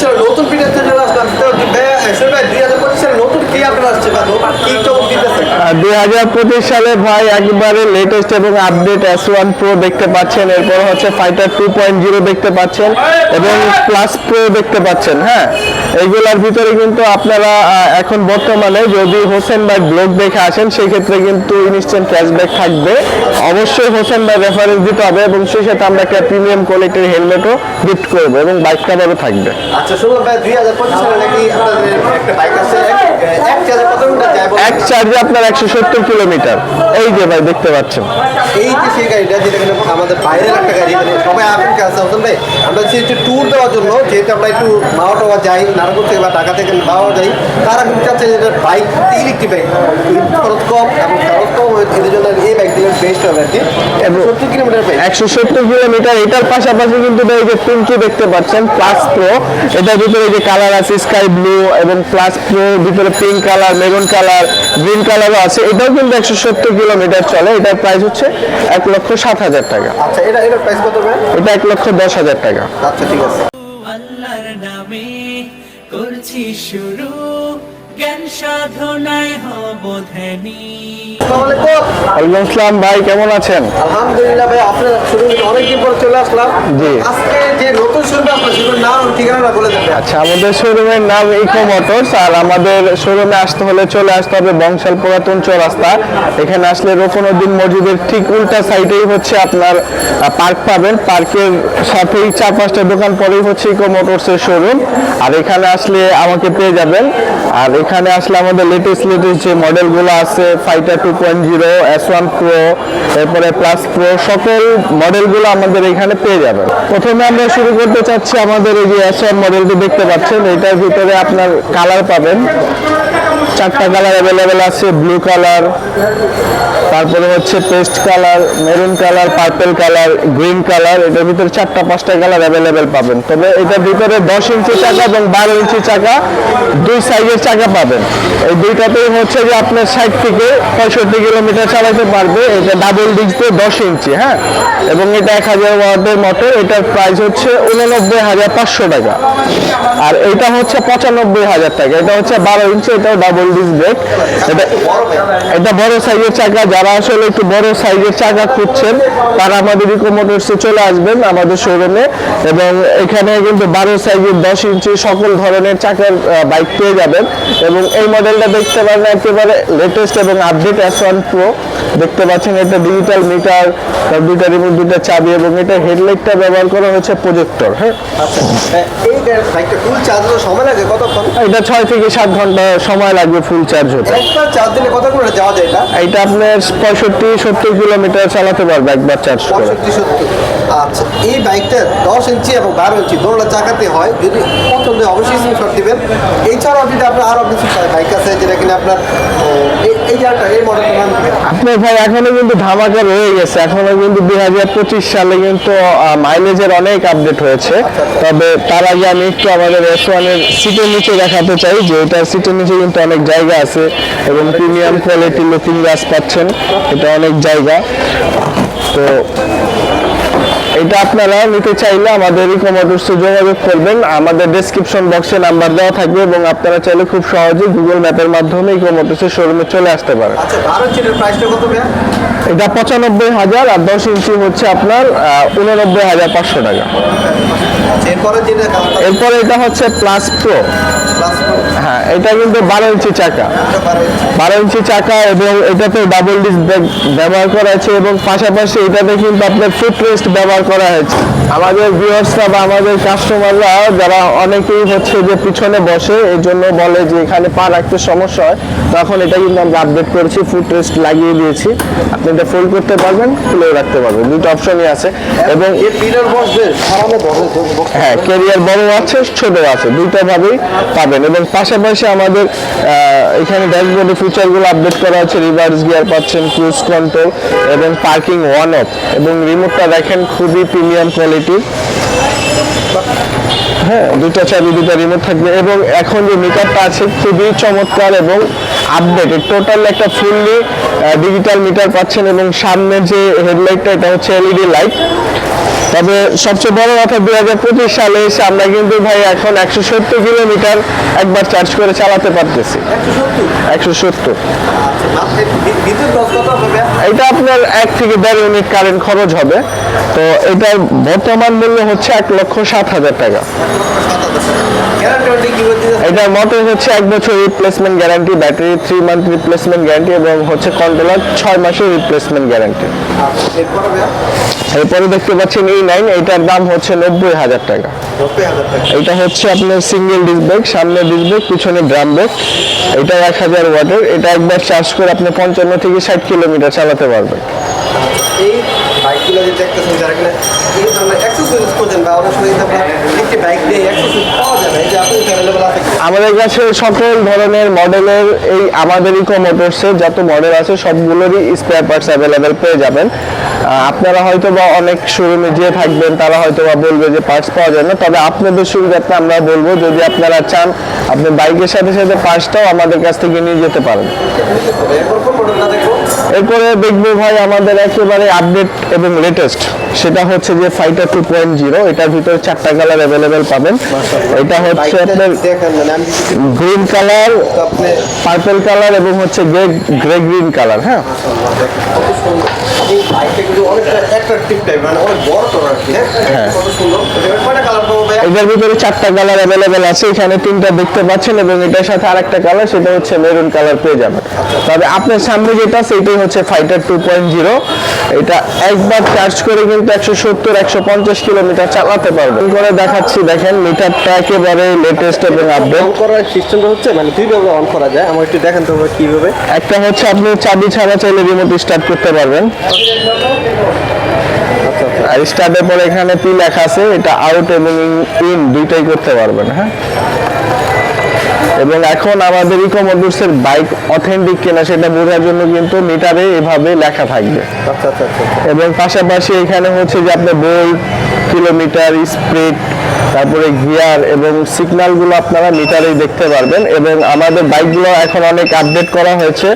সালে নতুন পিঠে চলে আসলাম দুই হাজার পঁচিশ সালে নতুন দুই হাজার পঁচিশ সালে ভাই একবারে লেটেস্ট এবং আপডেট এস ওয়ান প্রো দেখতে পাচ্ছেন। এরপর হচ্ছে ফাইটার টু পয়েন্ট জিরো দেখতে পাচ্ছেন এবং প্লাস প্রো দেখতে পাচ্ছেন হ্যাঁ? এইগুলোর ভিতরে কিন্তু আপনারা এখন বর্তমানে যদি হোসেন ভাই ব্লগ দেখে আসেন সেই ক্ষেত্রে কিন্তু ইনস্ট্যান্ট ক্যাশব্যাক থাকবে। অবশ্যই হোসেন ভাই রেফারেন্স দিতে হবে এবং সেই সাথে আমরা একটা প্রিমিয়াম কোয়ালিটির হেলমেটও গিফট করব এবং বাইক কাভারও থাকবে। আচ্ছা শুনলাম ভাই দুই হাজার পঁচিশ সালে নাকি আপনাদের একটা বাইক আছে এক- চার্জে আপনার একশো সত্তর কিলোমিটার। এই যে ভাই দেখতে পাচ্ছেন। এই যে সেই গাড়িটা যেটা আমাদের বাইরের একটা গাড়ি সবাই হোসেন ভাই আমরা একটু ট্যুর দেওয়ার জন্য যেহেতু আমরা একটু মাওয়া টাওয়া যাই নারায়ণপুর থেকে বা ঢাকা থেকে মাওয়া যাই তারা কিন্তু চাচ্ছে যে বাইক ইলেকট্রিক বাইক খরচ কম এবং খরচ কম হয়ে এদের জন্য এই বাইক দিলে বেস্ট হবে আর কি। সত্তর কিলোমিটার বাইক একশো সত্তর কিলোমিটার এটার পাশাপাশি কিন্তু এই যে পিঙ্কি দেখতে পাচ্ছেন প্লাস প্রো এটার ভিতরে যে কালার আছে স্কাই ব্লু এবং প্লাস প্রো ভিতরে pink colour maroon colour green কালারও আছে এটাও কিন্তু একশো সত্তর কিলোমিটার চলে এটার প্রাইস হচ্ছে এক লক্ষ সাত হাজার টাকা। আচ্ছা এটা এটার প্রাইস কত এটা এক লক্ষ দশ হাজার টাকা। আচ্ছা ঠিক আছে। আল্লাহর নামে করছি শুরু। জ্ঞান সাধনায় হব ধ্যানী। আসসালামু আলাইকুম। ওয়ালাইকুম আসসালাম ভাই কেমন আছেন? আলহামদুলিল্লাহ ভাই আপনার শুরু অনেকদিন পর চলে আসলাম। জি। আজকে যে নতুন শুরু আসলো শুরুর নাম ঠিকানা বলে দেবে। আচ্ছা আমাদের শোরুমের নাম ইকো মোটরস আর আমাদের শোরুমে আসতে হলে চলে আসতে হবে বংশাল পুরাতন চৌরাস্তা। এখানে আসলে রোকনুদ্দিন মসজিদের ঠিক উল্টা সাইডেই হচ্ছে আপনার পার্ক পাবেন। পার্কের সাথেই চার পাঁচটা দোকান পরেই হচ্ছে ইকো মোটরসের শোরুম আর এখানে আসলে আমাকে পেয়ে যাবেন। আর এখানে আসলে আমাদের লেটেস্ট লেটেস্ট যে মডেলগুলো আছে fighter two point zero S one pro এরপরে প্লাস প্রো সকল মডেলগুলো আমাদের এখানে পেয়ে যাবেন। প্রথমে আমরা শুরু করতে চাচ্ছি আমাদের এই যে এস ওয়ান মডেলটি দেখতে পাচ্ছেন, এটার ভিতরে আপনার কালার পাবেন। চারটা কালার অ্যাভেলেবেল আছে ব্লু কালার তারপরে হচ্ছে paste colour maroon colour purple colour green colour এটার ভিতরে চারটা, পাঁচটা কালার অ্যাভেলেবেল পাবেন। তবে এটার ভিতরে দশ ইঞ্চি চাকা এবং বারো ইঞ্চি চাকা দুই সাইজের চাকা পাবেন। এই দুইটাতেই হচ্ছে যে আপনার ষাট থেকে পঁয়ষট্টি কিলোমিটার চালাতে পারবে, এটা ডাবল ডিস্কে দশ ইঞ্চি হ্যাঁ? এবং এটা এক হাজার ওয়াটের মোটর এটার প্রাইস হচ্ছে উননব্বই হাজার পাঁচশো টাকা। আর এটা হচ্ছে পঁচানব্বই হাজার টাকা। এটা হচ্ছে বারো ইঞ্চি এটাও ডাবল ডিস্ক ব্রেক এটা এটা বড় সাইজের চাকা। যারা আসলে একটু বড় সাইজের চাকা খুঁজছেন, তারা আমাদের ইকো মোটরসে চলে আসবেন আমাদের শোরুমে এবং এখানে কিন্তু বারো সাইজের দশ ইঞ্চি সকল ধরনের চাকার বাইক পেয়ে যাবেন। এবং এই মডেলটা দেখতে পারেন একেবারে লেটেস্ট এবং আপডেট এস ওয়ান প্রো দেখতে পাচ্ছেন এটা ডিজিটাল মিটার দুইটা রিমোট দুইটা চাবি এবং এটা হেডলাইটটা ব্যবহার করা হচ্ছে প্রজেক্টর হ্যাঁ? আচ্ছা এই ফুল চার্জ হতে সময় লাগে কতক্ষণ? এটা ছয় থেকে সাত ঘণ্টা সময় লাগবে ফুল চার্জ হতে। এটা এটা? আপনার পঁয়ষট্টি সত্তর কিলোমিটার চালাতে পারবে একবার চার্জ করে। আচ্ছা এই বাইকটা দশ ইঞ্চি এবং বারো ইঞ্চি দোলনা চাকাতে হয় যদি পছন্দ হয় অবশ্যই স্ক্রিনশট দিবেন। এছাড়াও যদি আপনার আরও কিছু বাইক আছে যেটা কিনা আপনার এই- এই নাম আপনার ভাই, এখনও কিন্তু ধামাকা রয়ে গেছে। এখনও কিন্তু দুই হাজার পঁচিশ সালে কিন্তু মাইলেজের অনেক আপডেট হয়েছে। তবে তার আগে আমি একটু আমাদের এস ওয়ানের সিটের নিচে দেখাতে চাই, যে এটার সিটের নিচে কিন্তু অনেক জায়গা আছে এবং প্রিমিয়াম কোয়ালিটি লুকিং গাছ পাচ্ছেন। এটা অনেক জায়গা। তো এটা আপনারা নিতে চাইলে আমাদের ইকো মোটরসে যোগাযোগ করবেন। আমাদের ডেসক্রিপশন বক্সে নাম্বার দেওয়া থাকবে এবং আপনারা চাইলে খুব সহজে গুগল ম্যাপের মাধ্যমে ইকো মোটরসের শোরুমে চলে আসতে পারেন। আচ্ছা এটা পঁচানব্বই হাজার আর দশ ইঞ্চি হচ্ছে আপনার উননব্বই হাজার পাঁচশো টাকা। আচ্ছা এরপরে এটা হচ্ছে প্লাস প্রো হ্যাঁ এটা কিন্তু বারো ইঞ্চি চাকা। বারো ইঞ্চি চাকা এবং এটাতে ডাবল ডিস্ক ব্যবহার করা আছে এবং পাশাপাশি এটাতে কিন্তু আপনার ফুট রেস্ট ব্যবহার করা হয়েছে। আমাদের ভিউয়ার্সরা বা আমাদের কাস্টমাররা যারা অনেকেই হচ্ছে যে পিছনে বসে এই জন্য বলে যে এখানে পা রাখতে সমস্যা হয় তখন এটা কিন্তু আমরা আপডেট করেছি ফুট রেস্ট লাগিয়ে দিয়েছি। আপনি এটা ফোল্ড করতে পারবেন খুলেও রাখতে পারবেন দুটো অপশনই আছে। এবং হ্যাঁ ক্যারিয়ার বড় আছে ছোট আছে দুইটা ভাবেই পাবেন এবং পাশাপাশি আমাদের এখানে ড্যাশবোর্ডে ফিচারগুলো আপডেট করা আছে রিভার্স গিয়ার পাচ্ছেন ক্রুজ কন্ট্রোল এবং পার্কিং ওয়ান অফ এবং রিমোটটা দেখেন খুবই প্রিমিয়াম কোয়ালিটির হ্যাঁ দুটো চাবি দুটো রিমোট থাকবে এবং এখন যে মিটারটা আছে, খুবই চমৎকার এবং আপডেটেড টোটাল একটা ফুললি ডিজিটাল মিটার পাচ্ছেন এবং সামনের যে হেডলাইটটা এটা হচ্ছে এলইডি লাইট তবে সবচেয়ে বড় কথা দুই হাজার পঁচিশ সালে এসে আমরা কিন্তু ভাই এখন একশো সত্তর কিলোমিটার একবার চার্জ করে চালাতে পারতেছি। একশো সত্তর। এটা আপনার এক থেকে দেড় ইউনিট কারেন্ট খরচ হবে। তো এটার বর্তমান মূল্য হচ্ছে এক লক্ষ সাত হাজার টাকা। এটার মোটর হচ্ছে এক বছর replacement guarantee battery three month replacement guarantee এবং হচ্ছে কন্ট্রোলার ছয় মাসের রিপ্লেসমেন্ট গ্যারান্টি এরপরে দেখতে পাচ্ছেন এই নাইন এটার দাম হচ্ছে নব্বই হাজার টাকা। এটা হচ্ছে আপনার সিঙ্গেল ডিস্ক ব্রেক সামনে ডিস্ক ব্রেক পিছনে ড্রাম ব্রেক এটা এক হাজার ওয়াটের, এটা একবার চার্জ করে আপনি পঞ্চান্ন থেকে ষাট কিলোমিটার চালাতে পারবেন। এই বাইকগুলো যে দেখতেছেন, যারা কিনা, এই ধরনের অ্যাক্সেসরিজ খোঁজেন বা অনেক সময় আপনার একটি বাইক দিয়ে অ্যাক্সেসরিজ আমাদের কাছে সকল ধরনের মডেলের এই আমাদের ইকো মোটরসের যত মডেল আছে সবগুলোরই স্পেয়ার পার্টস অ্যাভেলেবেল পেয়ে যাবেন। আপনারা হয়তো বা অনেক শোরুমে যেয়ে থাকবেন, তারা হয়তো বা বলবে যে পার্টস পাওয়া যায় না। তবে আপনাদের সুবিধার্থে আমরা বলব, যদি আপনারা চান, আপনি বাইকের সাথে সাথে পার্টসটাও আমাদের কাছ থেকে নিয়ে যেতে পারেন। এরপর দেখব ভাই আমাদের একেবারে আপডেট এবং লেটেস্ট সেটা হচ্ছে যে ফাইটার টু পয়েন্ট জিরো এটার ভিতরে চারটা কালার অ্যাভেলেবেল পাবেন। এটা হচ্ছে আপনার গ্রিন কালার পার্পল কালার এবং হচ্ছে গ্রে গ্রে গ্রিন কালার হ্যাঁ? অ্যাট্রাকটিভ টাইপ মানে অনেক বড় তো হ্যাঁ। এটার ভিতরে চারটা কালার অ্যাভেলেবেল আছে এখানে তিনটা দেখতে পাচ্ছেন এবং এটার সাথে আরেকটা কালার সেটা হচ্ছে মেরুন কালার পেয়ে যাবেন। তবে আপনার সামনে যেটা সেটাই হচ্ছে ফাইটার টু পয়েন্ট জিরো এটা একবার চার্জ করে কিন্তু একশো সত্তর একশো পঞ্চাশ কিলোমিটার চালাতে পারবেন। করে দেখাচ্ছি দেখেন মিটারটা একেবারে লেটেস্ট এবং আপডেট করার সিস্টেমটা হচ্ছে মানে দুইভাবে অন করা যায় আমার একটু দেখেন তো কীভাবে। একটা হচ্ছে আপনি চাবি ছাড়া চাইলে রিমোট স্টার্ট করতে পারবেন। আর স্টার্টের পরে এখানে পি লেখা আছে? এটা আউট এবং ইন দুইটাই করতে পারবেন হ্যাঁ? এবং এখন আমাদের ইকো মোটরসের বাইক অথেন্টিক কিনা সেটা বোঝার জন্য কিন্তু মিটারে এভাবে লেখা থাকবে। আচ্ছা আচ্ছা আচ্ছা। এবং পাশাপাশি এখানে হচ্ছে যে আপনার বোল্ট কিলোমিটার স্পিড তারপরে গিয়ার এবং সিগন্যালগুলো আপনারা মিটারেই দেখতে পারবেন এবং আমাদের বাইকগুলো এখন অনেক আপডেট করা হয়েছে।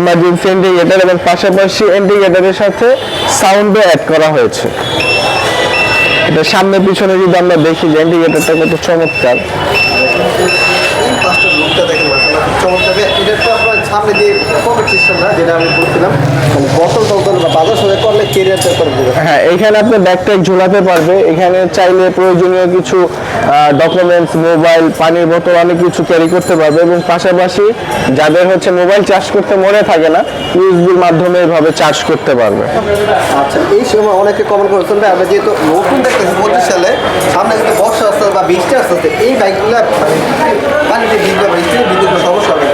ইমার্জেন্সি ইন্ডিকেটার এবং পাশাপাশি ইন্ডিকেটারের সাথে সাউন্ডও অ্যাড করা হয়েছে। এটা সামনে পিছনে যদি আমরা দেখি যে ইন্ডিকেটারটা কত চমৎকার। চমৎকার। এটা তো আপনার সামনে দিয়ে পকেট সিস্টেম না, যেটা আমি বলছিলাম। টতল বা করলে করে দেবে। হ্যাঁ এখানে আপনি ব্যাগ ট্যাগ ঝোলাতে পারবে। এখানে চাইলে প্রয়োজনীয় কিছু ডকুমেন্টস মোবাইল পানির বোতল অনেক কিছু ক্যারি করতে পারবে এবং পাশাপাশি যাদের হচ্ছে মোবাইল চার্জ করতে মনে থাকে না ইউএসবির মাধ্যমে এভাবে চার্জ করতে পারবে। আচ্ছা এই সময় অনেকে কমেন্ট করেছেন ভাই আমরা যেহেতু নতুন দেখতেছি পঁচিশ সালে সামনে কিন্তু বর্ষা আসতে বা বৃষ্টি আসতে এই বাইকগুলো মানে পানিতে ভিজবে বা সমস্যা হবে?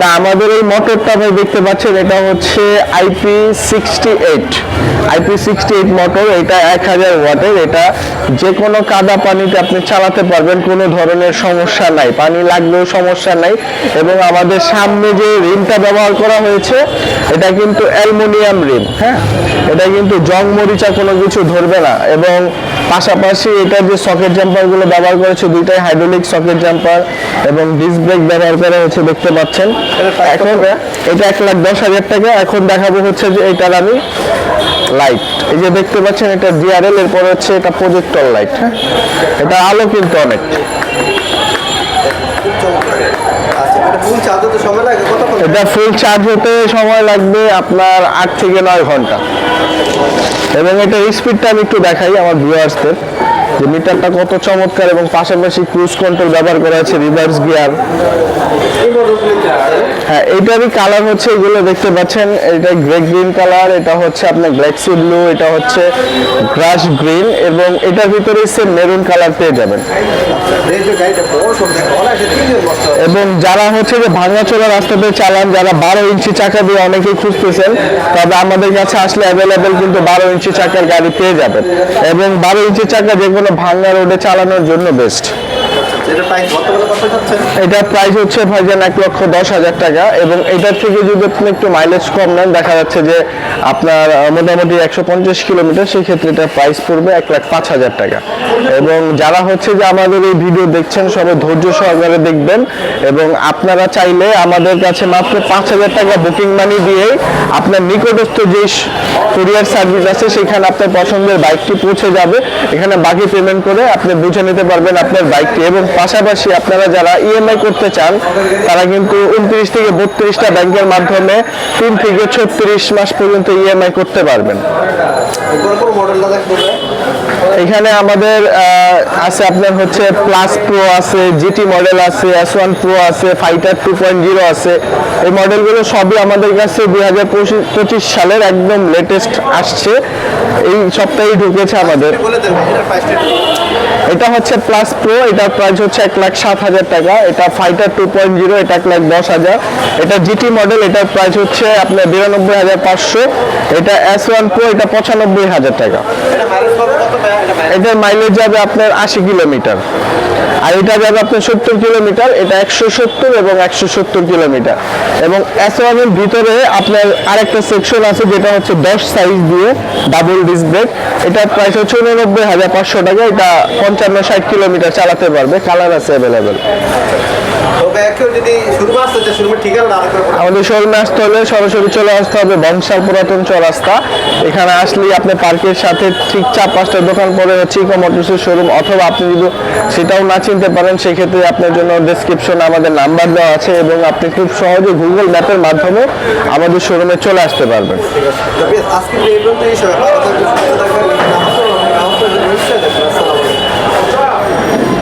না, আমাদের এই মোটরটা আপনি দেখতে পাচ্ছেন, এটা হচ্ছে IP sixty eight. IP sixty eight motor, এটা এক হাজার ওয়াটের, এটা যে কোনো কাদা পানিতে আপনি চালাতে পারবেন, কোনো ধরনের সমস্যা নাই। পানি লাগলেও সমস্যা নাই এবং আমাদের সামনে যে রিমটা ব্যবহার করা হয়েছে, এটা কিন্তু অ্যালুমিনিয়াম রিম হ্যাঁ? এটা কিন্তু জং মরিচা কোনো কিছু ধরবে না এবং পাশাপাশি এটা যে সকেট জাম্পারগুলো ব্যবহার করেছে, দুইটাই হাইড্রোলিক সকেট জাম্পার এবং ডিস্ক ব্রেক ব্যবহার করা হয়েছে, দেখতে পাচ্ছেন। এখন এটা এক লাখ দশ হাজার টাকা, এখন দেখাবো হচ্ছে যে এটার আমি লাইট এই যে দেখতে পাচ্ছেন, এটা ডিআরএল এরপর হচ্ছে এটা প্রজেক্টর লাইট হ্যাঁ? এটা আলো কিন্তু অনেক। এটা ফুল চার্জ হতে সময় লাগবে আপনার আট থেকে নয় ঘণ্টা। এবং এটা স্পিডটা আমি একটু দেখাই আমার ভিউয়ার্সদের যে মিটারটা কত চমৎকার এবং পাশাপাশি ক্রুজ কন্ট্রোল ব্যবহার করা আছে রিভার্স গিয়ার হ্যাঁ এইটারই কালার হচ্ছে এগুলো দেখতে পাচ্ছেন এটা গ্রে গ্রিন কালার এটা হচ্ছে আপনার গ্যালাক্সি ব্লু এটা হচ্ছে গ্রাস গ্রিন এবং এটার ভিতরে সেম মেরুন কালার পেয়ে যাবেন। হবে। এবং যারা হচ্ছে যে ভাঙাচোরা রাস্তাতে চালান, যারা বারো ইঞ্চি চাকা দিয়ে অনেকেই খুঁজতেছেন, তবে আমাদের কাছে আসলে অ্যাভেলেবেল কিন্তু বারো ইঞ্চি চাকার গাড়ি পেয়ে যাবেন। এবং বারো ইঞ্চি চাকা যেগুলো ভাঙা রোডে চালানোর জন্য বেস্ট এটা প্রাইস কত কত এটার প্রাইস হচ্ছে ভাইজান এক লক্ষ দশ হাজার টাকা এবং এটার থেকে যদি আপনি একটু মাইলেজ কম নেন, দেখা যাচ্ছে যে আপনার মোটামুটি একশো পঞ্চাশ কিলোমিটার সেই ক্ষেত্রে এটার প্রাইস পড়বে এক লাখ পাঁচ হাজার টাকা। এবং যারা হচ্ছে যে আমাদের এই ভিডিও দেখছেন, সবাই ধৈর্য সহকারে দেখবেন এবং আপনারা চাইলে আমাদের কাছে মাত্র পাঁচ হাজার টাকা বুকিং মানি দিয়েই আপনার নিকটস্থ যে কুরিয়ার সার্ভিস আছে, সেখানে আপনার পছন্দের বাইকটি পৌঁছে যাবে। এখানে বাকি পেমেন্ট করে আপনি বুঝে নিতে পারবেন আপনার বাইকটি এবং পাশাপাশি আপনারা যারা ইএমআই করতে চান, তারা কিন্তু উনত্রিশ থেকে বত্রিশটা ব্যাংকের মাধ্যমে তিন থেকে ছত্রিশ মাস পর্যন্ত ইএমআই করতে পারবেন। এখানে আমাদের আছে আপনার হচ্ছে প্লাস প্রো আছে জিটি মডেল আছে এস ওয়ান প্রো আছে ফাইটার টু পয়েন্ট জিরো আছে। এই মডেলগুলো সবই আমাদের কাছে দুই হাজার পঁচিশ সালের একদম লেটেস্ট আসছে। এই সপ্তাহেই ঢুকেছে আমাদের। এটা হচ্ছে প্লাস প্রো এটার প্রাইস হচ্ছে এক লাখ সাত হাজার টাকা। এটা ফাইটার টু পয়েন্ট জিরো এটা এক লাখ দশ হাজার। এটা জিটি মডেল এটার প্রাইস হচ্ছে আপনার বিরানব্বই হাজার পাঁচশো। এটা এস ওয়ান প্রো এটা পঁচানব্বই হাজার টাকা। এটা এটা এটার মাইলেজ যাবে আপনার আশি কিলোমিটার আর এটা যাবে আপনার সত্তর কিলোমিটার এটা একশো সত্তর এবং একশো সত্তর কিলোমিটার এবং এস ওয়ানের ভিতরে আপনার আরেকটা সেকশন আছে যেটা হচ্ছে দশ সাইজ দিয়ে ডাবল ডিস্ক ব্রেক এটার প্রাইস হচ্ছে উননব্বই হাজার পাঁচশো টাকা, এটা পঞ্চান্ন ষাট কিলোমিটার চালাতে পারবে কালার আছে অ্যাভেলেবেল আমাদের শোরুমে আসতে হলে সরাসরি চলে আসতে হবে বংশাল পুরাতন চৌরাস্তা। এখানে আসলে আপনি পার্কের সাথে ঠিক চার পাঁচটা দোকান পরে হচ্ছে ইকো মোটরসের শোরুম অথবা আপনি যদি সেটাও না চিনতে পারেন সেক্ষেত্রে আপনার জন্য ডেসক্রিপশনে আমাদের নাম্বার দেওয়া আছে এবং আপনি খুব সহজে গুগল ম্যাপের মাধ্যমে আমাদের শোরুমে চলে আসতে পারবেন।